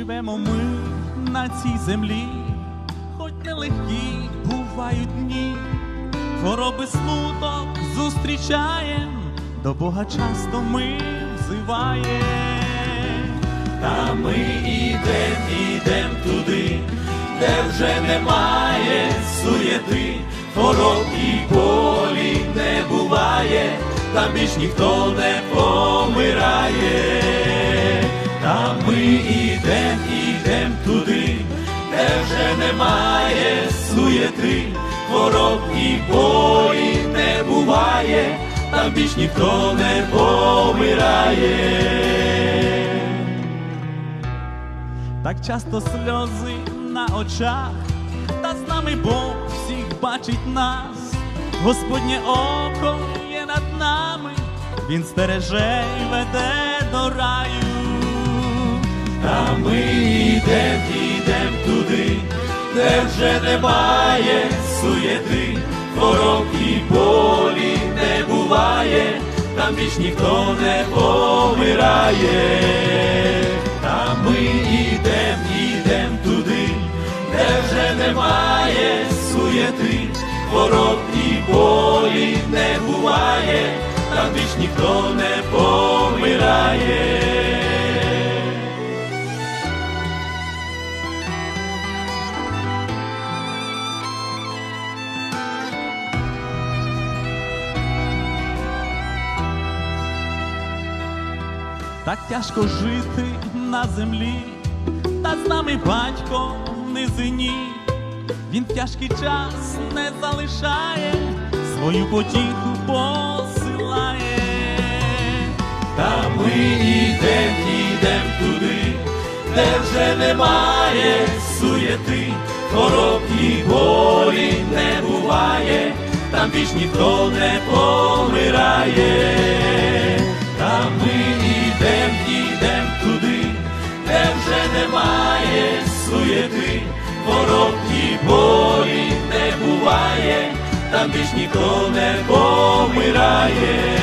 Живемо ми на цій землі, хоч нелегкі бувають дні, хвороби смуток зустрічаєм, до Бога часто ми взиваєм. Та ми ідем, ідем туди, де вже немає суєти, хвороб і болі не буває, там більш ніхто не помирає. Ми ідем, ідем туди, де вже немає суєти, хвороб і болі не буває, там більш ніхто не помирає. Так часто сльози на очах, та з нами Бог всіх бачить нас, Господнє око є над нами, Він стереже й веде до раю. Та ми йдем, йдем туди, де вже немає суєти, хвороб і болі не буває, там більш ніхто не помирає. Та ми йдем, йдем туди, де вже немає суєти, хвороб і болі не буває, там більш ніхто не помирає. Так тяжко жити на землі, та з нами батько в низині. Він в тяжкий час не залишає, свою потіху посилає. Та ми йдем, йдем туди, де вже немає суєти, хвороб і болі не буває, там більш ніхто не помирає. Болі не буває, там більш ніхто не помирає.